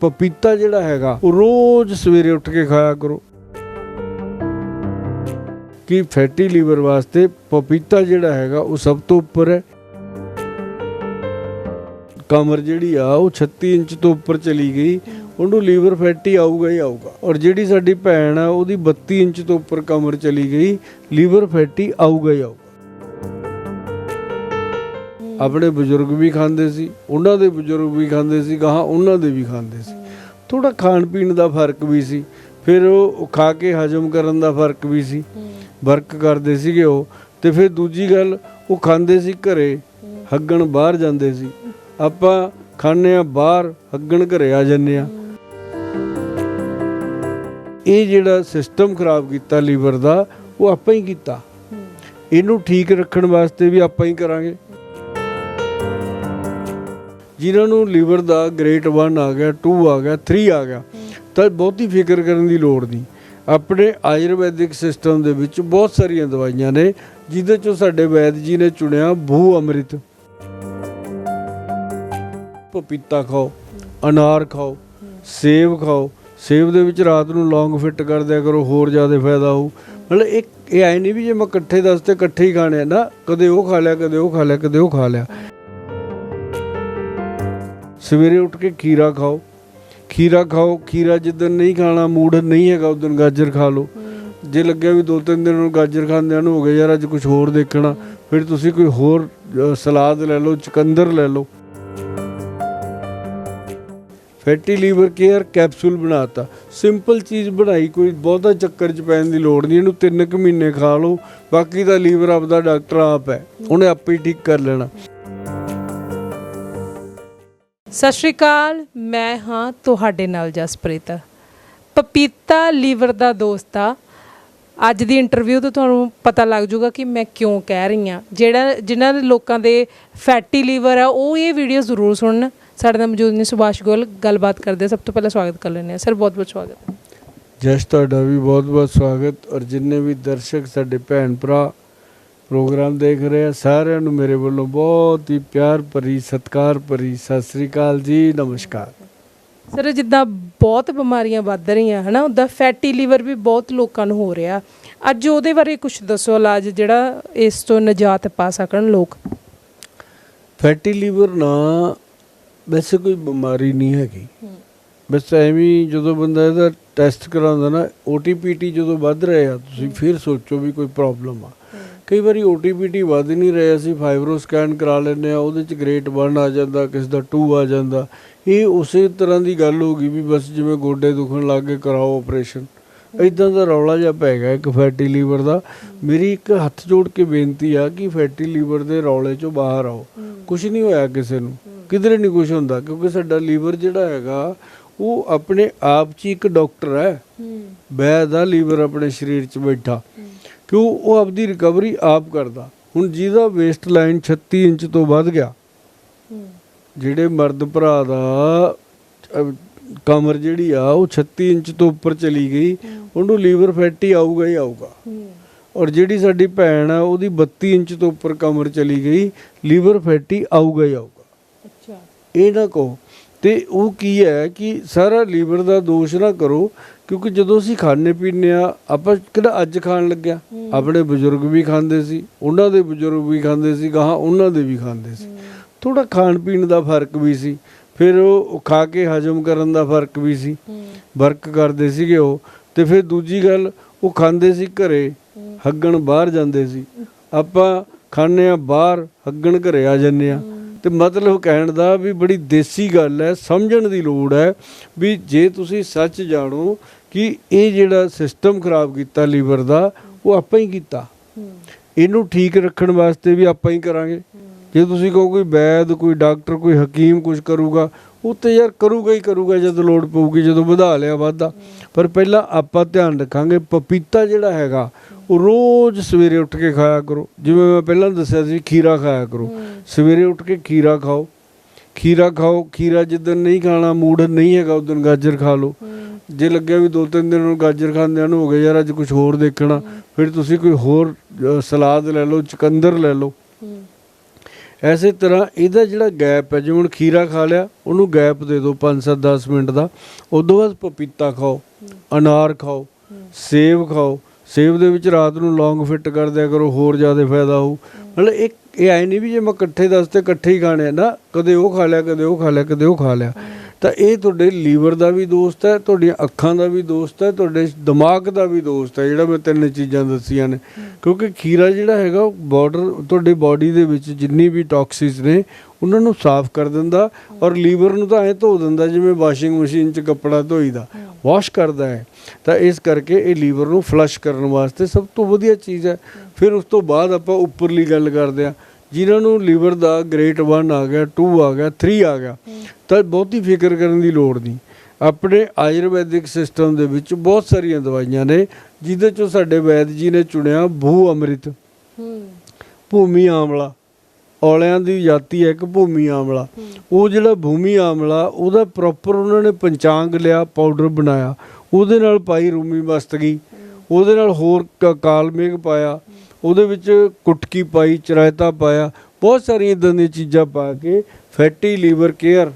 ਪਪੀਤਾ ਜਿਹੜਾ ਹੈਗਾ, ਉਹ ਰੋਜ਼ ਸਵੇਰੇ ਉੱਠ ਕੇ ਖਾਇਆ ਕਰੋ। ਕਿ ਫੈਟੀ ਲੀਵਰ ਵਾਸਤੇ ਪਪੀਤਾ ਜਿਹੜਾ ਹੈਗਾ, ਉਹ ਸਭ ਤੋਂ ਉੱਪਰ ਹੈ। ਕਮਰ ਜਿਹੜੀ ਆ, ਉਹ 36 ਇੰਚ ਤੋਂ ਉੱਪਰ ਚਲੀ ਗਈ, ਉਹਨੂੰ ਲੀਵਰ ਫੈਟੀ ਆਊਗਾ ਹੀ ਆਊਗਾ। ਔਰ ਜਿਹੜੀ ਸਾਡੀ ਭੈਣ ਆ, ਉਹਦੀ 32 ਇੰਚ ਤੋਂ ਉੱਪਰ ਕਮਰ ਚਲੀ ਗਈ, ਲੀਵਰ ਫੈਟੀ ਆਊਗਾ ਹੀ ਆਊਗਾ। ਆਪਣੇ ਬਜ਼ੁਰਗ ਵੀ ਖਾਂਦੇ ਸੀ ਉਹਨਾਂ ਦੇ ਬਜ਼ੁਰਗ ਵੀ ਖਾਂਦੇ ਸੀ ਗਾਹਾਂ ਉਹਨਾਂ ਦੇ ਵੀ ਖਾਂਦੇ ਸੀ। ਥੋੜਾ ਖਾਣ ਪੀਣ ਦਾ ਫ਼ਰਕ ਵੀ ਸੀ ਫਿਰ ਉਹ ਖਾ ਕੇ ਹਜਮ ਕਰਨ ਦਾ ਫ਼ਰਕ ਵੀ ਸੀ ਵਰਕ ਕਰਦੇ ਸੀਗੇ ਉਹ ਤੇ ਫਿਰ ਦੂਜੀ ਗੱਲ ਉਹ ਖਾਂਦੇ ਸੀ ਘਰੇ ਹੱਗਣ ਬਾਹਰ ਜਾਂਦੇ ਸੀ। ਆਪਾਂ ਖਾਂਦੇ ਆ ਬਾਹਰ ਹੱਗਣ ਘਰੇ ਆ ਜੰਨੇ ਆ ਇਹ ਜਿਹੜਾ ਸਿਸਟਮ ਖਰਾਬ ਕੀਤਾ ਲੀਵਰ ਦਾ ਉਹ ਆਪਾਂ ਹੀ ਕੀਤਾ। ਇਹਨੂੰ ਠੀਕ ਰੱਖਣ ਵਾਸਤੇ ਵੀ ਆਪਾਂ ਹੀ ਕਰਾਂਗੇ। ਜਿਨ੍ਹਾਂ ਨੂੰ ਲੀਵਰ ਦਾ ਗ੍ਰੇਡ 1 ਆ ਗਿਆ 2 ਆ ਗਿਆ 3 ਆ ਗਿਆ, ਤਾਂ ਬਹੁਤੀ ਫਿਕਰ ਕਰਨ ਦੀ ਲੋੜ ਨਹੀਂ। ਆਪਣੇ ਆਯੁਰਵੈਦਿਕ ਸਿਸਟਮ ਦੇ ਵਿੱਚ ਬਹੁਤ ਸਾਰੀਆਂ ਦਵਾਈਆਂ ਨੇ, ਜਿਹਦੇ ਚੋਂ ਸਾਡੇ ਵੈਦ ਜੀ ਨੇ ਚੁਣਿਆ ਭੂ ਅੰਮ੍ਰਿਤ। ਪਪੀਤਾ ਖਾਓ, ਅਨਾਰ ਖਾਓ, ਸੇਬ ਖਾਓ, ਸੇਬ ਦੇ ਵਿੱਚ ਰਾਤ ਨੂੰ ਲੌਂਗ ਫਿੱਟ ਕਰ ਦਿਆ ਕਰੋ, ਹੋਰ ਜ਼ਿਆਦਾ ਫਾਇਦਾ ਹੋਊ। ਮਤਲਬ ਇੱਕ, ਇਹ ਐ ਨਹੀਂ ਵੀ ਜੇ ਮੈਂ ਇਕੱਠੇ ਦੱਸ ਤੇ ਇਕੱਠੇ ਹੀ ਖਾਣੇ ਆ, ਨਾ, ਕਦੇ ਉਹ ਖਾ ਲਿਆ, ਕਦੇ ਉਹ ਖਾ ਲਿਆ, ਕਦੇ ਉਹ ਖਾ ਲਿਆ। ਸਵੇਰੇ ਉੱਠ ਕੇ ਖੀਰਾ ਖਾਓ। ਖੀਰਾ ਖਾਓ ਖੀਰਾ ਜਿੱਦਣ ਨਹੀਂ ਖਾਣਾ ਮੂਡ ਨਹੀਂ ਹੈਗਾ ਉਦੋਂ ਗਾਜਰ ਖਾ ਲਓ। ਜੇ ਲੱਗਿਆ ਵੀ ਦੋ ਤਿੰਨ ਦਿਨ ਨੂੰ ਗਾਜਰ ਖਾਂਦਿਆਂ ਨੂੰ ਹੋ ਗਏ ਯਾਰ ਅੱਜ ਕੁਝ ਹੋਰ ਦੇਖਣਾ ਫਿਰ ਤੁਸੀਂ ਕੋਈ ਹੋਰ ਸਲਾਦ ਲੈ ਲਓ ਚੁਕੰਦਰ ਲੈ ਲਓ। ਫੈਟੀ ਲੀਵਰ ਕੇਅਰ ਕੈਪਸੂਲ ਬਣਾਤਾ। ਸਿੰਪਲ ਚੀਜ਼ ਬਣਾਈ ਕੋਈ ਬਹੁਤਾ ਚੱਕਰ ਚ ਪੈਣ ਦੀ ਲੋੜ ਨਹੀਂ ਇਹਨੂੰ 3 ਕੁ ਮਹੀਨੇ ਖਾ ਲਓ। ਬਾਕੀ ਦਾ ਲੀਵਰ ਆਪਦਾ ਡਾਕਟਰ ਆਪ ਹੈ ਉਹਨੇ ਆਪੇ ਹੀ ਠੀਕ ਕਰ ਲੈਣਾ। ਸਤਿ ਸ਼੍ਰੀ ਅਕਾਲ, ਮੈਂ ਹਾਂ ਤੁਹਾਡੇ ਨਾਲ ਜਸਪ੍ਰੀਤ। ਪਪੀਤਾ ਲੀਵਰ ਦਾ ਦੋਸਤ ਆ। ਅੱਜ ਦੀ ਇੰਟਰਵਿਊ ਤੋਂ ਤੁਹਾਨੂੰ ਪਤਾ ਲੱਗ ਜਾਊਗਾ ਕਿ ਮੈਂ ਕਿਉਂ ਕਹਿ ਰਹੀ ਹਾਂ। ਜਿਹੜਾ, ਜਿਨ੍ਹਾਂ ਦੇ ਲੋਕਾਂ ਦੇ ਫੈਟੀ ਲੀਵਰ ਆ, ਉਹ ਇਹ ਵੀਡੀਓ ਜ਼ਰੂਰ ਸੁਣਨ। ਸਾਡੇ ਨਾਲ ਮੌਜੂਦ ਨੇ ਸੁਭਾਸ਼ ਗੋਲ ਗੱਲਬਾਤ ਕਰਦੇ ਸਭ ਤੋਂ ਪਹਿਲਾਂ ਸਵਾਗਤ ਕਰ ਲੈਂਦੇ ਆ ਸਰ, ਬਹੁਤ ਬਹੁਤ ਸਵਾਗਤ। ਜਸ, ਤੁਹਾਡਾ ਵੀ ਬਹੁਤ ਬਹੁਤ ਸਵਾਗਤ। ਔਰ ਜਿੰਨੇ ਵੀ ਦਰਸ਼ਕ, ਸਾਡੇ ਭੈਣ ਭਰਾ ਪ੍ਰੋਗਰਾਮ ਦੇਖ ਰਹੇ ਆ ਸਾਰਿਆਂ ਨੂੰ ਮੇਰੇ ਵੱਲੋਂ ਬਹੁਤ ਹੀ ਪਿਆਰ ਭਰੀ ਸਤਿਕਾਰ ਭਰੀ ਸਤਿ ਸ੍ਰੀ ਅਕਾਲ ਜੀ ਨਮਸਕਾਰ। ਸਰ ਜਿੱਦਾਂ ਬਹੁਤ ਬਿਮਾਰੀਆਂ ਵੱਧ ਰਹੀਆਂ ਹਨਾ ਉਦਾਂ ਫੈਟੀ ਲੀਵਰ ਵੀ ਬਹੁਤ ਲੋਕਾਂ ਨੂੰ ਹੋ ਰਿਹਾ। ਅੱਜ ਉਹਦੇ ਬਾਰੇ ਕੁਝ ਦੱਸੋ ਇਲਾਜ ਜਿਹੜਾ ਇਸ ਤੋਂ ਨਜਾਤ ਪਾ ਸਕਣ ਲੋਕ। ਫੈਟੀ ਲੀਵਰ ਨਾ ਵੈਸੇ ਕੋਈ ਬਿਮਾਰੀ ਨਹੀਂ ਹੈਗੀ। ਬਸ ਐਵੇਂ ਜਦੋਂ ਬੰਦਾ ਇਹਦਾ ਟੈਸਟ ਕਰਾਉਂਦਾ ਨਾ ਓਟੀਪੀਟੀ ਜਦੋਂ ਵੱਧ ਰਹੇ ਤੁਸੀਂ ਫਿਰ ਸੋਚੋ ਵੀ ਕੋਈ ਪ੍ਰੋਬਲਮ ਆ। ਕਈ ਵਾਰੀ ਓਟੀਪੀਟੀ ਵੱਧ ਨਹੀਂ ਰਹੇ ਅਸੀਂ ਫਾਈਬਰੋ ਸਕੈਨ ਕਰਾ ਲੈਂਦੇ ਆ ਉਹਦੇ ਚ ਗ੍ਰੇਡ 1 ਆ ਜਾਂਦਾ ਕਿਸ ਦਾ 2 ਆ ਜਾਂਦਾ। ਇਹ ਉਸੇ ਤਰ੍ਹਾਂ ਦੀ ਗੱਲ ਹੋ ਗਈ ਵੀ ਬਸ ਜਿਵੇਂ ਗੋਡੇ ਦੁਖਣ ਲੱਗ ਗਏ ਕਰਾਓ ਆਪਰੇਸ਼ਨ ਇਦਾਂ ਦਾ ਰੌਲਾ ਜਿਹਾ ਪੈ ਗਿਆ ਇੱਕ ਫੈਟੀ ਲੀਵਰ ਦਾ। ਮੇਰੀ ਇੱਕ ਹੱਥ ਜੋੜ ਕੇ ਬੇਨਤੀ ਆ ਕਿ ਫੈਟੀ ਲੀਵਰ ਦੇ ਰੌਲੇ ਚੋਂ ਬਾਹਰ ਆਓ। ਕੁਝ ਨਹੀਂ ਹੋਇਆ ਕਿਸੇ ਨੂੰ। ਕਿਧਰੇ ਨਹੀਂ ਕੁਝ ਹੁੰਦਾ ਕਿਉਂਕਿ ਸਾਡਾ ਲੀਵਰ ਜਿਹੜਾ ਹੈਗਾ ਉਹ ਆਪਣੇ ਆਪ 'ਚ ਇੱਕ ਡਾਕਟਰ ਹੈ। ਵੈਦ ਆ ਲੀਵਰ ਆਪਣੇ ਸਰੀਰ 'ਚ ਬੈਠਾ। ਕਿਉਂ ਉਹ ਆਪਦੀ ਰਿਕਵਰੀ ਆਪ ਕਰਦਾ? ਹੁਣ ਜਿਹਦਾ ਵੇਸਟ ਲਾਈਨ 36 ਇੰਚ ਤੋਂ ਵੱਧ ਗਿਆ ਜਿਹੜੇ ਮਰਦ ਭਰਾ ਦਾ ਕਮਰ ਜਿਹੜੀ ਆ ਉਹ 36 ਇੰਚ ਤੋਂ ਉੱਪਰ ਚਲੀ ਗਈ ਉਹਨੂੰ ਲੀਵਰ ਫੈਟੀ ਆਊਗਾ ਹੀ ਆਊਗਾ। ਔਰ ਜਿਹੜੀ ਸਾਡੀ ਭੈਣ ਆ ਉਹਦੀ 32 ਇੰਚ ਤੋਂ ਉੱਪਰ ਕਮਰ ਚਲੀ ਗਈ ਲੀਵਰ ਫੈਟੀ ਆਊਗਾ ਹੀ ਆਊਗਾ। ਅੱਛਾ। ਇਹ ਨਾ ਕਹੋ। ਤੇ ਉਹ ਕੀ ਹੈ ਕਿ ਸਾਰਾ ਲੀਵਰ ਦਾ ਦੋਸ਼ ਨਾ ਕਰੋ ਕਿਉਂਕਿ ਜਦੋਂ ਅਸੀਂ ਖਾਣੇ ਪੀਂਦੇ ਆ ਆਪਾਂ ਕਿਹੜਾ ਅੱਜ ਖਾਣ ਲੱਗਿਆ? ਆਪਣੇ ਬਜ਼ੁਰਗ ਵੀ ਖਾਂਦੇ ਸੀ ਉਹਨਾਂ ਦੇ ਬਜ਼ੁਰਗ ਵੀ ਖਾਂਦੇ ਸੀ ਗਾਹਾਂ ਉਹਨਾਂ ਦੇ ਵੀ ਖਾਂਦੇ ਸੀ। ਥੋੜਾ ਖਾਣ ਪੀਣ ਦਾ ਫ਼ਰਕ ਵੀ ਸੀ ਫਿਰ ਉਹ ਖਾ ਕੇ ਹਜਮ ਕਰਨ ਦਾ ਫ਼ਰਕ ਵੀ ਸੀ। ਵਰਕ ਕਰਦੇ ਸੀਗੇ ਉਹ ਤੇ ਫਿਰ ਦੂਜੀ ਗੱਲ ਉਹ ਖਾਂਦੇ ਸੀ ਘਰੇ ਹੱਗਣ ਬਾਹਰ ਜਾਂਦੇ ਸੀ। ਆਪਾਂ ਖਾਂਦੇ ਆ ਬਾਹਰ ਹੱਗਣ ਘਰੇ ਆ ਜੰਨੇ ਆ ਤੇ ਮਤਲਬ ਕਹਿਣ ਦਾ ਵੀ ਬੜੀ ਦੇਸੀ ਗੱਲ ਹੈ, ਸਮਝਣ ਦੀ ਲੋੜ ਹੈ ਵੀ ਜੇ ਤੁਸੀਂ ਸੱਚ ਜਾਣੋ ਕਿ ਇਹ ਜਿਹੜਾ ਸਿਸਟਮ ਖਰਾਬ ਕੀਤਾ ਲੀਵਰ ਦਾ, ਉਹ ਆਪਾਂ ਹੀ ਕੀਤਾ। ਇਹਨੂੰ ਠੀਕ ਰੱਖਣ ਵਾਸਤੇ ਵੀ ਆਪਾਂ ਹੀ ਕਰਾਂਗੇ। ਜੇ ਤੁਸੀਂ ਕਹੋ ਕੋਈ ਵੈਦ, ਕੋਈ ਡਾਕਟਰ, ਕੋਈ ਹਕੀਮ ਕੁਝ ਕਰੂਗਾ ਉਹ ਤੇ ਯਾਰ ਕਰੂਗਾ ਹੀ ਕਰੂਗਾ ਜਦੋਂ ਲੋੜ ਪਊਗੀ, ਜਦੋਂ ਵਧਾ ਲਿਆ ਵਾਧਾ। ਪਰ ਪਹਿਲਾਂ ਆਪਾਂ ਧਿਆਨ ਰੱਖਾਂਗੇ, ਪਪੀਤਾ ਜਿਹੜਾ ਹੈਗਾ, ਉਹ ਰੋਜ਼ ਸਵੇਰੇ ਉੱਠ ਕੇ ਖਾਇਆ ਕਰੋ। ਜਿਵੇਂ ਮੈਂ ਪਹਿਲਾਂ ਦੱਸਿਆ ਸੀ, ਖੀਰਾ ਖਾਇਆ ਕਰੋ। ਸਵੇਰੇ ਉੱਠ ਕੇ ਖੀਰਾ ਖਾਓ। ਖੀਰਾ ਖਾਓ, ਖੀਰਾ ਜਿੱਦਣ ਨਹੀਂ ਖਾਣਾ, ਮੂਡ ਨਹੀਂ ਹੈਗਾ, ਉਦੋਂ ਗਾਜਰ ਖਾ ਲਓ। ਜੇ ਲੱਗਿਆ ਵੀ ਦੋ ਤਿੰਨ ਦਿਨ ਨੂੰ ਗਾਜਰ ਖਾਂਦਿਆਂ ਨੂੰ ਹੋ ਗਿਆ ਯਾਰ ਅੱਜ ਕੁਝ ਹੋਰ ਦੇਖਣਾ। ਫਿਰ ਤੁਸੀਂ ਕੋਈ ਹੋਰ ਸਲਾਦ ਲੈ ਲਓ, ਚੁਕੰਦਰ ਲੈ ਲਓ। ਐਸੇ ਤਰ੍ਹਾਂ ਇਹਦਾ ਜਿਹੜਾ ਗੈਪ ਹੈ, ਜਿਵੇਂ ਹੁਣ ਖੀਰਾ ਖਾ ਲਿਆ, ਉਹਨੂੰ ਗੈਪ ਦੇ ਦਿਓ 5-7 10 ਮਿੰਟ ਦਾ। ਉਦੋਂ ਬਾਅਦ ਪਪੀਤਾ ਖਾਓ, ਅਨਾਰ ਖਾਓ, ਸੇਬ ਖਾਓ। ਸੇਬ ਦੇ ਵਿੱਚ ਰਾਤ ਨੂੰ ਲੌਂਗ ਫਿੱਟ ਕਰ ਦਿਆ ਕਰੋ, ਹੋਰ ਜ਼ਿਆਦਾ ਫਾਇਦਾ ਹੋਊ। ਮਤਲਬ ਇੱਕ, ਇਹ ਐ ਨਹੀਂ ਵੀ ਜੇ ਮੈਂ ਇਕੱਠੇ ਦੱਸਤੇ ਇਕੱਠੇ ਹੀ ਖਾਣੇ ਆ। ਨਾ, ਕਦੇ ਉਹ ਖਾ ਲਿਆ, ਕਦੇ ਉਹ ਖਾ ਲਿਆ, ਕਦੇ ਉਹ ਖਾ ਲਿਆ। ਤਾਂ ਇਹ ਤੁਹਾਡੇ ਲੀਵਰ ਦਾ ਵੀ ਦੋਸਤ ਹੈ, ਤੁਹਾਡੀਆਂ ਅੱਖਾਂ ਦਾ ਵੀ ਦੋਸਤ ਹੈ, ਤੁਹਾਡੇ ਦਿਮਾਗ ਦਾ ਵੀ ਦੋਸਤ ਹੈ, ਜਿਹੜਾ ਮੈਂ ਤਿੰਨ ਚੀਜ਼ਾਂ ਦੱਸੀਆਂ ਨੇ। ਕਿਉਂਕਿ ਖੀਰਾ ਜਿਹੜਾ ਹੈਗਾ, ਉਹ ਬਾਰਡਰ ਤੁਹਾਡੇ ਬਾਡੀ ਦੇ ਵਿੱਚ ਜਿੰਨੀ ਵੀ ਟੌਕਸਿਸ ਨੇ, ਉਹਨਾਂ ਨੂੰ ਸਾਫ਼ ਕਰ ਦਿੰਦਾ ਔਰ ਲੀਵਰ ਨੂੰ ਤਾਂ ਐ ਧੋ ਦਿੰਦਾ, ਜਿਵੇਂ ਵਾਸ਼ਿੰਗ ਮਸ਼ੀਨ 'ਚ ਕੱਪੜਾ ਧੋਈਦਾ ਵਾਸ਼ ਕਰਦਾ ਹੈ। ਤਾਂ ਇਸ ਕਰਕੇ ਇਹ ਲੀਵਰ ਨੂੰ ਫਲਸ਼ ਕਰਨ ਵਾਸਤੇ ਸਭ ਤੋਂ ਵਧੀਆ ਚੀਜ਼ ਹੈ। ਫਿਰ ਉਸ ਤੋਂ ਬਾਅਦ ਆਪਾਂ ਉੱਪਰਲੀ ਗੱਲ ਕਰਦੇ ਆ ਜਿਨ੍ਹਾਂ ਨੂੰ ਲੀਵਰ ਦਾ ਗ੍ਰੇਡ 1 ਆ ਗਿਆ 2 ਆ ਗਿਆ 3 ਆ ਗਿਆ, ਤਾਂ ਬਹੁਤੀ ਫਿਕਰ ਕਰਨ ਦੀ ਲੋੜ ਨਹੀਂ। ਆਪਣੇ ਆਯੁਰਵੈਦਿਕ ਸਿਸਟਮ ਦੇ ਵਿੱਚ ਬਹੁਤ ਸਾਰੀਆਂ ਦਵਾਈਆਂ ਨੇ, ਜਿਹਦੇ ਚੋਂ ਸਾਡੇ ਵੈਦ ਜੀ ਨੇ ਚੁਣਿਆ ਭੂ ਅੰਮ੍ਰਿਤ, ਭੂਮੀ ਆਮਲਾ। ਔਲਿਆਂ ਦੀ ਜਾਤੀ ਹੈ ਇੱਕ ਭੂਮੀ ਆਮਲਾ। ਉਹ ਜਿਹੜਾ ਭੂਮੀ ਆਮਲਾ, ਉਹਦਾ ਪ੍ਰੋਪਰ ਉਹਨਾਂ ਨੇ ਪੰਚਾਂਗ ਲਿਆ ਪਾਊਡਰ ਬਣਾਇਆ। ਉਹਦੇ ਨਾਲ ਪਾਈ ਰੂਮੀ ਮਸਤਗੀ ਉਹਦੇ ਨਾਲ ਹੋਰ ਕ- ਕਾਲਮੇਘ ਪਾਇਆ ਉਹਦੇ ਵਿੱਚ ਕੁਟਕੀ ਪਾਈ ਚਰਾਇਤਾ ਪਾਇਆ ਬਹੁਤ ਸਾਰੀਆਂ ਇਦਾਂ ਦੀਆਂ ਚੀਜ਼ਾਂ ਪਾ ਕੇ fatty liver care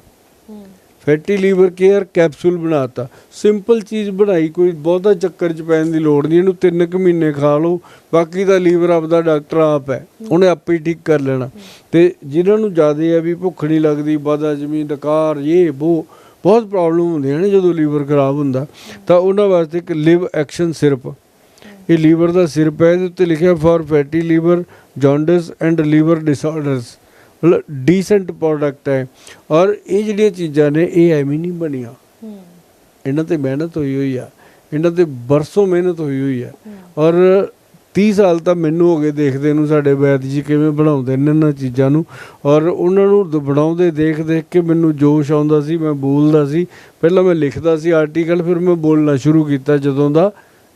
fatty liver care capsule ਬਣਾਤਾ। ਸਿੰਪਲ ਚੀਜ਼ ਬਣਾਈ ਕੋਈ ਬਹੁਤਾ ਚੱਕਰ ਚ ਪੈਣ ਦੀ ਲੋੜ ਨਹੀਂ ਇਹਨੂੰ 3 ਕੁ ਮਹੀਨੇ ਖਾ ਲਓ ਬਾਕੀ ਦਾ ਲੀਵਰ ਆਪਦਾ ਡਾਕਟਰ ਆਪ ਹੈ ਉਹਨੇ ਆਪੇ ਹੀ ਠੀਕ ਕਰ ਲੈਣਾ। ਤੇ ਜਿਨ੍ਹਾਂ ਨੂੰ ਜ਼ਿਆਦਾ ਹੈ ਵੀ ਭੁੱਖ ਨਹੀਂ ਲੱਗਦੀ ਵਾਦਾ ਜ਼ਮੀਨ ਡਕਾਰ ਇਹ ਉਹ ਬਹੁਤ ਪ੍ਰੋਬਲਮ ਹੁੰਦੀਆਂ ਨੇ ਜਦੋਂ ਲੀਵਰ ਖਰਾਬ ਹੁੰਦਾ। ਤਾਂ ਉਹਨਾਂ ਵਾਸਤੇ ਇੱਕ ਲਿਵ ਐਕਸ਼ਨ ਸਿਰਪ। ਇਹ ਲੀਵਰ ਦਾ ਸਿਰਪ ਹੈ ਇਹਦੇ ਉੱਤੇ ਲਿਖਿਆ for fatty liver jaundice and liver disorders ਮਤਲਬ ਡੀਸੈਂਟ ਪ੍ਰੋਡਕਟ ਹੈ। ਔਰ ਇਹ ਜਿਹੜੀਆਂ ਚੀਜ਼ਾਂ ਨੇ ਇਹ ਐਵੇਂ ਨਹੀਂ ਬਣੀਆਂ। ਹੂੰ। ਇਹਨਾਂ ਤੇ ਮਿਹਨਤ ਹੋਈ ਹੋਈ ਆ। ਇਹਨਾਂ ਤੇ ਬਰਸੋਂ ਮਿਹਨਤ ਹੋਈ ਹੋਈ ਆ। ਔਰ 30 ਸਾਲ ਤਾਂ ਮੈਨੂੰ ਹੋ ਗਏ ਦੇਖਦੇ ਨੂੰ ਸਾਡੇ ਵੈਦ ਜੀ ਕਿਵੇਂ ਬਣਾਉਂਦੇ ਨੇ ਇਹਨਾਂ ਚੀਜ਼ਾਂ ਨੂੰ। ਔਰ ਉਹਨਾਂ ਨੂੰ ਬਣਾਉਂਦੇ ਦੇਖ ਦੇਖ ਕੇ ਮੈਨੂੰ ਜੋਸ਼ ਆਉਂਦਾ ਸੀ ਮੈਂ ਬੋਲਦਾ ਸੀ। ਪਹਿਲਾਂ ਮੈਂ ਲਿਖਦਾ ਸੀ ਆਰਟੀਕਲ ਫਿਰ ਮੈਂ ਬੋਲਣਾ ਸ਼ੁਰੂ ਕੀਤਾ ਜਦੋਂ ਦਾ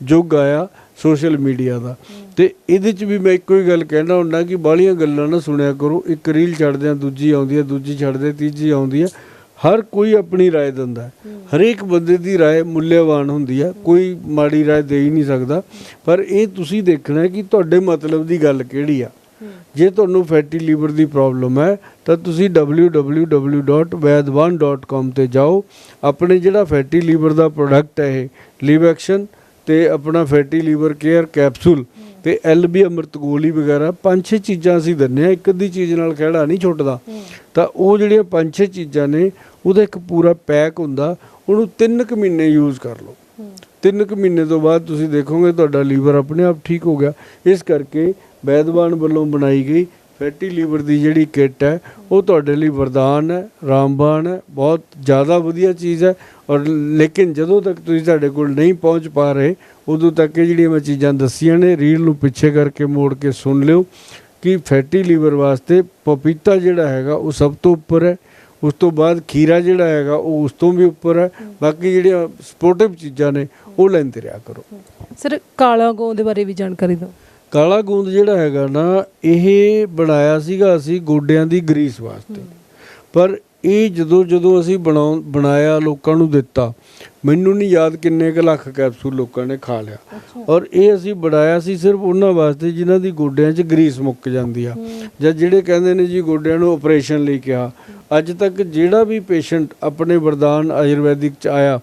ਯੁੱਗ ਆਇਆ। ਸੋਸ਼ਲ ਮੀਡੀਆ ਦਾ ਤੇ ਇਹਦੇ ਚ ਵੀ ਮੈਂ ਇੱਕੋ ਹੀ ਗੱਲ ਕਹਿਣਾ ਹੁੰਦਾ ਕਿ ਬਾਹਲੀਆਂ ਗੱਲਾਂ ਨਾ ਸੁਣਿਆ ਕਰੋ ਇੱਕ ਰੀਲ ਛੱਡਦੇ ਆ ਦੂਜੀ ਆਉਂਦੀ ਆ ਦੂਜੀ ਛੱਡਦੇ ਤੀਜੀ ਆਉਂਦੀ ਆ ਹਰ ਕੋਈ ਆਪਣੀ رائے ਦਿੰਦਾ ਹੈ। ਹਰੇਕ ਬੰਦੇ ਦੀ رائے ਮੁੱਲਿਆਵਾਨ ਹੁੰਦੀ ਆ ਕੋਈ ਮਾੜੀ رائے ਦੇ ਹੀ ਨਹੀਂ ਸਕਦਾ ਪਰ ਇਹ ਤੁਸੀਂ ਦੇਖਣਾ ਹੈ ਕਿ ਤੁਹਾਡੇ ਮਤਲਬ ਦੀ ਗੱਲ ਕਿਹੜੀ ਆ ਜੇ ਤੁਹਾਨੂੰ ਫੈਟੀ ਲੀਵਰ ਦੀ ਪ੍ਰੋਬਲਮ ਹੈ ਤਾਂ ਤੁਸੀਂ www.vaidwan.com ਤੇ ਜਾਓ ਆਪਣੇ ਜਿਹੜਾ ਫੈਟੀ ਲੀਵਰ ਦਾ ਪ੍ਰੋਡਕਟ ਹੈ ਇਹ ਲਿਵ ਐਕਸ਼ਨ ਤੇ ਆਪਣਾ ਫੈਟੀ ਲੀਵਰ ਕੇਅਰ ਕੈਪਸੂਲ ਤੇ ਐਲਬੀ ਅੰਮ੍ਰਿਤ ਗੋਲੀ ਵਗੈਰਾ, ਪੰਜ ਛੇ ਚੀਜ਼ਾਂ ਅਸੀਂ ਦਿੰਨੇ ਆ ਇੱਕ ਅੱਧੀ ਚੀਜ਼ ਨਾਲ ਖਹਿੜਾ ਨਹੀਂ ਛੁੱਟਦਾ। ਤਾਂ ਉਹ ਜਿਹੜੀਆਂ ਪੰਜ ਛੇ ਚੀਜ਼ਾਂ ਨੇ, ਉਹਦਾ ਇੱਕ ਪੂਰਾ ਪੈਕ ਹੁੰਦਾ, ਉਹਨੂੰ 3 ਕੁ ਮਹੀਨੇ ਯੂਜ਼ ਕਰ ਲਓ। ਤਿੰਨ ਕੁ ਮਹੀਨੇ ਤੋਂ ਬਾਅਦ ਤੁਸੀਂ ਦੇਖੋਗੇ ਤੁਹਾਡਾ ਲੀਵਰ ਆਪਣੇ ਆਪ ਠੀਕ ਹੋ ਗਿਆ। ਇਸ ਕਰਕੇ ਵੈਦਵਾਨ ਵੱਲੋਂ ਬਣਾਈ ਗਈ ਫੈਟੀ ਲੀਵਰ ਦੀ ਜਿਹੜੀ ਕਿੱਟ ਹੈ, ਉਹ ਤੁਹਾਡੇ ਲਈ ਵਰਦਾਨ ਹੈ, ਰਾਮਬਾਣ ਹੈ, ਬਹੁਤ ਜ਼ਿਆਦਾ ਵਧੀਆ ਚੀਜ਼ ਹੈ। ਔਰ ਲੇਕਿਨ ਜਦੋਂ ਤੱਕ ਤੁਸੀਂ ਸਾਡੇ ਕੋਲ ਨਹੀਂ ਪਹੁੰਚ ਪਾ ਰਹੇ, ਉਦੋਂ ਤੱਕ ਇਹ ਜਿਹੜੀਆਂ ਮੈਂ ਚੀਜ਼ਾਂ ਦੱਸੀਆਂ ਨੇ, ਰੀਲ ਨੂੰ ਪਿੱਛੇ ਕਰਕੇ ਮੋੜ ਕੇ ਸੁਣ ਲਿਓ ਕਿ ਫੈਟੀ ਲੀਵਰ ਵਾਸਤੇ ਪਪੀਤਾ ਜਿਹੜਾ ਹੈਗਾ, ਉਹ ਸਭ ਤੋਂ ਉੱਪਰ ਹੈ। ਉਸ ਤੋਂ ਬਾਅਦ ਖੀਰਾ ਜਿਹੜਾ ਹੈਗਾ, ਉਹ ਉਸ ਤੋਂ ਵੀ ਉੱਪਰ ਹੈ। ਬਾਕੀ ਜਿਹੜੀਆਂ ਸਪੋਰਟਿਵ ਚੀਜ਼ਾਂ ਨੇ, ਉਹ ਲੈਂਦੇ ਰਿਹਾ ਕਰੋ। ਸਰ, ਕਾਲਾ ਗੋਂਦ ਦੇ ਬਾਰੇ ਵੀ ਜਾਣਕਾਰੀ ਦਿਓ। ਕਾਲਾ ਗੂੰਦ ਜਿਹੜਾ ਹੈਗਾ ਨਾ ਇਹ ਬਣਾਇਆ ਸੀਗਾ ਅਸੀਂ ਗੋਡਿਆਂ ਦੀ ਗਰੀਸ ਵਾਸਤੇ। ਪਰ ਇਹ ਜਦੋਂ ਜਦੋਂ ਅਸੀਂ ਬਣਾਉ ਬਣਾਇਆ ਲੋਕਾਂ ਨੂੰ ਦਿੱਤਾ ਮੈਨੂੰ ਨਹੀਂ ਯਾਦ ਕਿੰਨੇ ਕੁ ਲੱਖ ਕੈਪਸੂਲ ਲੋਕਾਂ ਨੇ ਖਾ ਲਿਆ। ਔਰ ਇਹ ਅਸੀਂ ਬਣਾਇਆ ਸੀ ਸਿਰਫ ਉਹਨਾਂ ਵਾਸਤੇ ਜਿਨ੍ਹਾਂ ਦੀ ਗੋਡਿਆਂ 'ਚ ਗਰੀਸ ਮੁੱਕ ਜਾਂਦੀ ਆ। ਜਾਂ ਜਿਹੜੇ ਕਹਿੰਦੇ ਨੇ ਜੀ ਗੋਡਿਆਂ ਨੂੰ ਆਪਰੇਸ਼ਨ ਲਈ ਕਿਹਾ ਅੱਜ ਤੱਕ ਜਿਹੜਾ ਵੀ ਪੇਸ਼ੈਂਟ ਆਪਣੇ ਵਰਦਾਨ ਆਯੁਰਵੈਦਿਕ 'ਚ ਆਇਆ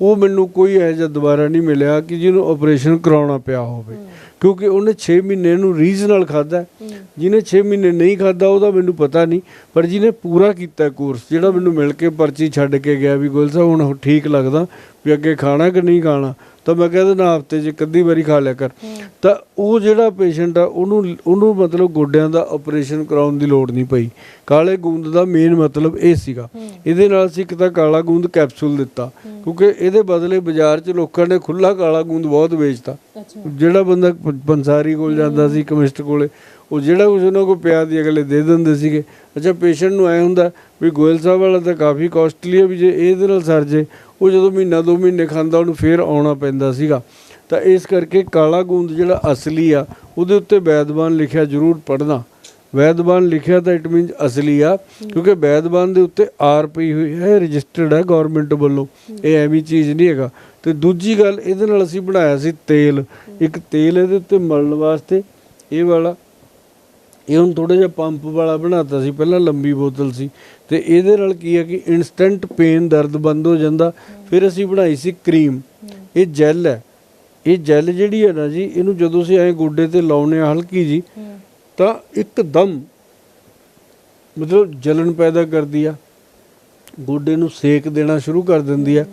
ਉਹ ਮੈਨੂੰ ਕੋਈ ਇਹੋ ਜਿਹਾ ਦੁਬਾਰਾ ਨਹੀਂ ਮਿਲਿਆ ਕਿ ਜਿਹਨੂੰ ਆਪਰੇਸ਼ਨ ਕਰਾਉਣਾ ਪਿਆ ਹੋਵੇ। ਕਿਉਂਕਿ ਉਹਨੇ 6 ਮਹੀਨੇ ਇਹਨੂੰ ਰੀਝ ਨਾਲ ਖਾਦਾ ਜਿਹਨੇ 6 ਮਹੀਨੇ ਨਹੀਂ ਖਾਦਾ ਉਹਦਾ ਮੈਨੂੰ ਪਤਾ ਨਹੀਂ। ਪਰ ਜਿਹਨੇ ਪੂਰਾ ਕੀਤਾ ਕੋਰਸ ਜਿਹੜਾ ਮੈਨੂੰ ਮਿਲ ਕੇ ਪਰਚੀ ਛੱਡ ਕੇ ਗਿਆ ਵੀ ਗੁਲ ਸਾਹਿਬ ਹੁਣ ਠੀਕ ਲੱਗਦਾ ਵੀ ਅੱਗੇ ਖਾਣਾ ਕਿ ਨਹੀਂ ਖਾਣਾ। ਤਾਂ ਮੈਂ ਕਹਿੰਦਾ ਨਾ ਹਫ਼ਤੇ 'ਚ ਅੱਧੀ ਵਾਰੀ ਖਾ ਲਿਆ ਕਰ। ਤਾਂ ਉਹ ਜਿਹੜਾ ਪੇਸ਼ੈਂਟ ਆ ਉਹਨੂੰ ਉਹਨੂੰ ਮਤਲਬ ਗੋਡਿਆਂ ਦਾ ਆਪਰੇਸ਼ਨ ਕਰਾਉਣ ਦੀ ਲੋੜ ਨਹੀਂ ਪਈ। ਕਾਲੇ ਗੂੰਦ ਦਾ ਮੇਨ ਮਤਲਬ ਇਹ ਸੀਗਾ। ਇਹਦੇ ਨਾਲ ਅਸੀਂ ਇੱਕ ਤਾਂ ਕਾਲਾ ਗੂੰਦ ਕੈਪਸੂਲ ਦਿੱਤਾ। ਕਿਉਂਕਿ ਇਹਦੇ ਬਦਲੇ ਬਾਜ਼ਾਰ 'ਚ ਲੋਕਾਂ ਨੇ ਖੁੱਲਾ ਕਾਲਾ ਗੂੰਦ ਬਹੁਤ ਵੇਚਤਾ। ਜਿਹੜਾ ਬੰਦਾ ਪੰਸਾਰੀ ਕੋਲ ਜਾਂਦਾ ਸੀ ਕੈਮਿਸਟ ਕੋਲੇ ਉਹ ਜਿਹੜਾ ਕੁਝ ਉਹਨਾਂ ਕੋਲ ਪਿਆ ਦੀ ਅਗਲੇ ਦੇ ਦਿੰਦੇ ਸੀਗੇ। ਅੱਛਾ ਪੇਸ਼ੈਂਟ ਨੂੰ ਐ ਹੁੰਦਾ ਵੀ ਗੋਇਲ ਸਾਹਿਬ ਵਾਲਾ ਤਾਂ ਕਾਫੀ ਕਾਸਟਲੀ ਹੈ ਵੀ ਜੇ ਇਹਦੇ ਨਾਲ ਸਰ ਜੇ ਉਹ ਜਦੋਂ ਮਹੀਨਾ ਦੋ ਮਹੀਨੇ ਖਾਂਦਾ, ਉਹਨੂੰ ਫੇਰ ਆਉਣਾ ਪੈਂਦਾ ਸੀਗਾ। ਤਾਂ ਇਸ ਕਰਕੇ ਕਾਲਾ ਗੂੰਦ ਜਿਹੜਾ ਅਸਲੀ ਆ, ਉਹਦੇ ਉੱਤੇ ਵੈਦਵਾਨ ਲਿਖਿਆ ਜ਼ਰੂਰ ਪੜ੍ਹਨਾ। ਵੈਦਵਾਨ ਲਿਖਿਆ ਤਾਂ ਇਟ ਮੀਨਸ ਅਸਲੀ ਆ, ਕਿਉਂਕਿ ਵੈਦਵਾਨ ਦੇ ਉੱਤੇ ਆਰ ਪਈ ਹੋਈ ਹੈ ਰਜਿਸਟਰਡ ਹੈ ਗਵਰਨਮੈਂਟ ਵੱਲੋਂ। ਇਹ ਐਵੇਂ ਚੀਜ਼ ਨਹੀਂ ਹੈਗਾ। ਤੇ ਦੂਜੀ ਗੱਲ, ਇਹਦੇ ਨਾਲ ਅਸੀਂ ਬਣਾਇਆ ਸੀ ਤੇਲ। ਇੱਕ ਤੇਲ ਇਹਦੇ ਉੱਤੇ ਮਲਣ ਵਾਸਤੇ, ਇਹ ਵਾਲਾ ਇਹ ਹੁਣ ਥੋੜਾ ਜਿਹਾ ਪੰਪ ਵਾਲਾ ਬਣਾਤਾ ਸੀ, ਪਹਿਲਾਂ ਲੰਬੀ ਬੋਤਲ ਸੀ ਤੇ ਇਹਦੇ ਨਾਲ ਕੀ ਹੈ ਕਿ ਇਨਸਟੈਂਟ ਪੇਨ ਦਰਦ ਬੰਦ ਹੋ ਜਾਂਦਾ। ਫਿਰ ਅਸੀਂ ਬਣਾਈ ਸੀ ਕਰੀਮ ਇਹ ਜੈਲ ਹੈ। ਇਹ ਜੈਲ ਜਿਹੜੀ ਹੈ ਨਾ ਜੀ, ਇਹਨੂੰ ਜਦੋਂ ਅਸੀਂ ਐਂ ਗੋਡੇ ਤੇ ਲਾਉਨੇ ਆ ਹਲਕੀ ਜੀ, ਤਾਂ ਇੱਕਦਮ ਮਤਲਬ ਜਲਨ ਪੈਦਾ ਕਰਦੀ ਆ। ਗੋਡੇ ਨੂੰ ਸੇਕ ਦੇਣਾ ਸ਼ੁਰੂ ਕਰ ਦਿੰਦੀ ਆ।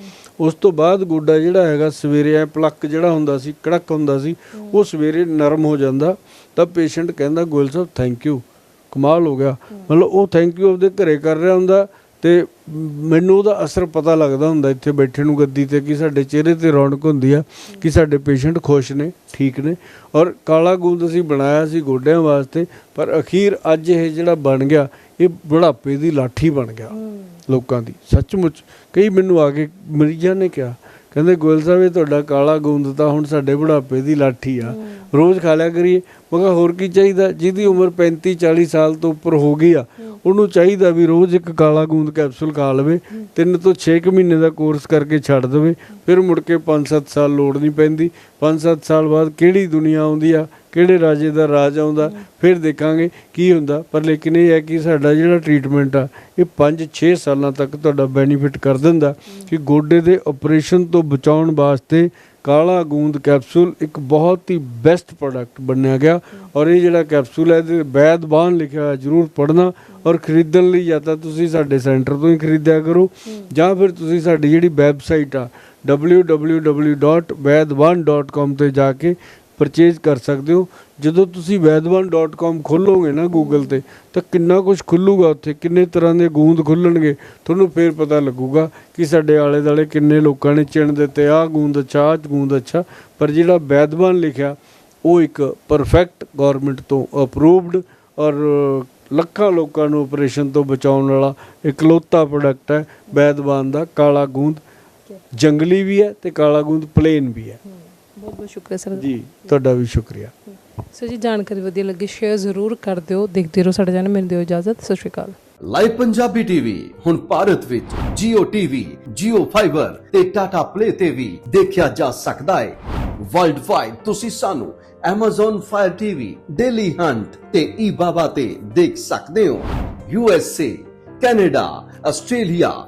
ਉਸ ਤੋਂ ਬਾਅਦ ਗੋਡਾ ਜਿਹੜਾ ਹੈਗਾ ਸਵੇਰੇ ਐ ਪਲੱਕ ਜਿਹੜਾ ਹੁੰਦਾ ਸੀ ਕੜਕ ਹੁੰਦਾ ਸੀ ਉਹ ਸਵੇਰੇ ਨਰਮ ਹੋ ਜਾਂਦਾ ਤਾਂ ਪੇਸ਼ੈਂਟ ਕਹਿੰਦਾ ਗੋਇਲ ਸਾਹਿਬ ਥੈਂਕ ਯੂ ਕਮਾਲ ਹੋ ਗਿਆ। ਮਤਲਬ ਉਹ ਥੈਂਕ ਯੂ ਆਪਦੇ ਘਰੇ ਕਰ ਰਿਹਾ ਹੁੰਦਾ ਤੇ ਮੈਨੂੰ ਉਹਦਾ ਅਸਰ ਪਤਾ ਲੱਗਦਾ ਹੁੰਦਾ ਇੱਥੇ ਬੈਠੇ ਨੂੰ ਗੱਦੀ ਤੇ ਕਿ ਸਾਡੇ ਚਿਹਰੇ ਤੇ ਰੌਣਕ ਹੁੰਦੀ ਆ ਕਿ ਸਾਡੇ ਪੇਸ਼ੈਂਟ ਖੁਸ਼ ਨੇ ਠੀਕ ਨੇ ਔਰ ਕਾਲਾ ਗੂੰਦ ਅਸੀਂ ਬਣਾਇਆ ਸੀ ਗੋਡਿਆਂ ਵਾਸਤੇ ਪਰ ਅਖੀਰ ਅੱਜ ਇਹ ਜਿਹੜਾ ਬਣ ਗਿਆ ਇਹ ਬੁਢਾਪੇ ਦੀ ਲਾਠੀ ਬਣ ਗਿਆ ਲੋਕਾਂ ਦੀ। ਸੱਚਮੁੱਚ ਕਈ ਮੈਨੂੰ ਆ ਕੇ ਮਰੀਜ਼ਾਂ ਨੇ ਕਿਹਾ ਕਹਿੰਦੇ ਗੋਇਲ ਸਾਹਿਬ ਇਹ ਤੁਹਾਡਾ ਕਾਲਾ ਗੂੰਦ ਤਾਂ ਹੁਣ ਸਾਡੇ ਬੁਢਾਪੇ ਦੀ ਲਾਠੀ ਆ। ਰੋਜ਼ ਖਾ ਲਿਆ ਕਰੀਏ। ਮੈਂ ਕਿਹਾ ਹੋਰ ਕੀ ਚਾਹੀਦਾ? ਜਿਹਦੀ ਉਮਰ 35 40 ਸਾਲ ਤੋਂ ਉੱਪਰ ਹੋ ਗਈ ਆ ਉਹਨੂੰ ਚਾਹੀਦਾ ਵੀ ਰੋਜ਼ ਇੱਕ ਕਾਲਾ ਗੂੰਦ ਕੈਪਸੂਲ ਖਾ ਲਵੇ, ਤਿੰਨ ਤੋਂ 6 ਮਹੀਨੇ ਦਾ ਕੋਰਸ ਕਰਕੇ ਛੱਡ ਦੇਵੇ, ਫਿਰ ਮੁੜ ਕੇ 5-7 ਸਾਲ ਲੋੜ ਨਹੀਂ ਪੈਂਦੀ। 5-7 ਸਾਲ ਬਾਅਦ ਕਿਹੜੀ ਦੁਨੀਆ ਆਉਂਦੀ ਆ, ਕਿਹੜੇ ਰਾਜੇ ਦਾ ਰਾਜ ਆਉਂਦਾ, ਫਿਰ ਦੇਖਾਂਗੇ ਕੀ ਹੁੰਦਾ। ਪਰ ਲੇਕਿਨ ਇਹ ਹੈ ਕਿ ਸਾਡਾ ਜਿਹੜਾ ਟ੍ਰੀਟਮੈਂਟ ਆ, ਇਹ 5-6 ਸਾਲਾਂ ਤੱਕ ਤੁਹਾਡਾ ਬੈਨੀਫਿਟ ਕਰ ਦਿੰਦਾ ਕਿ ਗੋਡੇ ਦੇ ਆਪਰੇਸ਼ਨ ਤੋਂ ਬਚਾਉਣ ਵਾਸਤੇ ਕਾਲਾ ਗੂੰਦ ਕੈਪਸੂਲ ਇੱਕ ਬਹੁਤ ਹੀ ਬੈਸਟ ਪ੍ਰੋਡਕਟ ਬਣਿਆ ਗਿਆ ਔਰ ਇਹ ਜਿਹੜਾ ਕੈਪਸੂਲ ਹੈ, ਇਹਦੇ ਬੈਦਬਾਨ ਲਿਖਿਆ ਹੋਇਆ, ਜਰੂਰ ਪੜਨਾ ਔਰ ਖਰੀਦਣ ਲਈ ਜਾਂ ਤਾਂ ਤੁਸੀਂ ਸਾਡੇ ਸੈਂਟਰ ਤੋਂ ਹੀ ਖਰੀਦਿਆ ਕਰੋ ਜਾਂ ਫਿਰ ਤੁਸੀਂ ਸਾਡੀ ਜਿਹੜੀ ਵੈਬਸਾਈਟ ਆ www.vaidwan.com ਤੇ ਜਾ ਕੇ ਪਰਚੇਜ਼ ਕਰ ਸਕਦੇ ਹੋ। ਜਦੋਂ ਤੁਸੀਂ ਵੈਦਵਾਨ.com ਖੋਲੋਗੇ ਨਾ ਗੂਗਲ ਤੇ ਤਾਂ ਕਿੰਨਾ ਕੁਝ ਖੁੱਲੂਗਾ ਉੱਥੇ ਕਿੰਨੇ ਤਰ੍ਹਾਂ ਦੇ ਗੂੰਦ ਖੁੱਲਣਗੇ ਤੁਹਾਨੂੰ ਫੇਰ ਪਤਾ ਲੱਗੂਗਾ ਕਿ ਸਾਡੇ ਆਲੇ ਦਾਲੇ ਕਿੰਨੇ ਲੋਕਾਂ ਨੇ ਚਿਣ ਦਿੱਤੇ ਆਹ ਗੂੰਦ ਅੱਛਾ ਆਹ ਗੂੰਦ ਅੱਛਾ। ਪਰ ਜਿਹੜਾ ਵੈਦਵਾਨ ਲਿਖਿਆ ਉਹ ਇੱਕ ਪਰਫੈਕਟ ਗਵਰਨਮੈਂਟ ਤੋਂ ਅਪਰੂਵਡ ਔਰ ਲੱਖਾਂ ਲੋਕਾਂ ਨੂੰ ਆਪਰੇਸ਼ਨ ਤੋਂ ਬਚਾਉਣ ਵਾਲਾ ਇਕਲੌਤਾ ਪ੍ਰੋਡਕਟ ਹੈ ਵੈਦਵਾਨ ਦਾ ਕਾਲਾ ਗੂੰਦ। ਜੰਗਲੀ ਵੀ ਹੈ ਤੇ ਕਾਲਾ ਗੂੰਦ ਪਲੇਨ ਵੀ ਹੈ। ਬਹੁਤ ਬਹੁਤ ਸ਼ੁਕਰੀਆ ਸਰ। ਜੀ ਤੁਹਾਡਾ ਵੀ ਸ਼ੁਕਰੀਆ। ਸੋ ਜੀ ਜਾਣਕਾਰੀ ਵਧੀਆ ਲੱਗੀ ਸ਼ੇਅਰ ਜ਼ਰੂਰ ਕਰ ਦਿਓ। ਦੇਖਦੇ ਰਹੋ ਸਾਡਾ ਚੈਨਲ ਮੈਨੂੰ ਦਿਓ ਇਜਾਜ਼ਤ ਸਤਿ ਸ਼੍ਰੀ ਅਕਾਲ। ਲਾਈਵ ਪੰਜਾਬੀ ਟੀਵੀ ਹੁਣ ਭਾਰਤ ਵਿੱਚ Jio TV, Jio Fiber ਤੇ Tata Play ਤੇ ਵੀ ਦੇਖਿਆ ਜਾ ਸਕਦਾ ਹੈ। ਵਰਲਡ ਵਾਈਡ ਤੁਸੀਂ ਸਾਨੂੰ Amazon Fire TV, Daily Hunt ਤੇ eBaba ਤੇ ਦੇਖ ਸਕਦੇ ਹੋ। USA, Canada, Australia,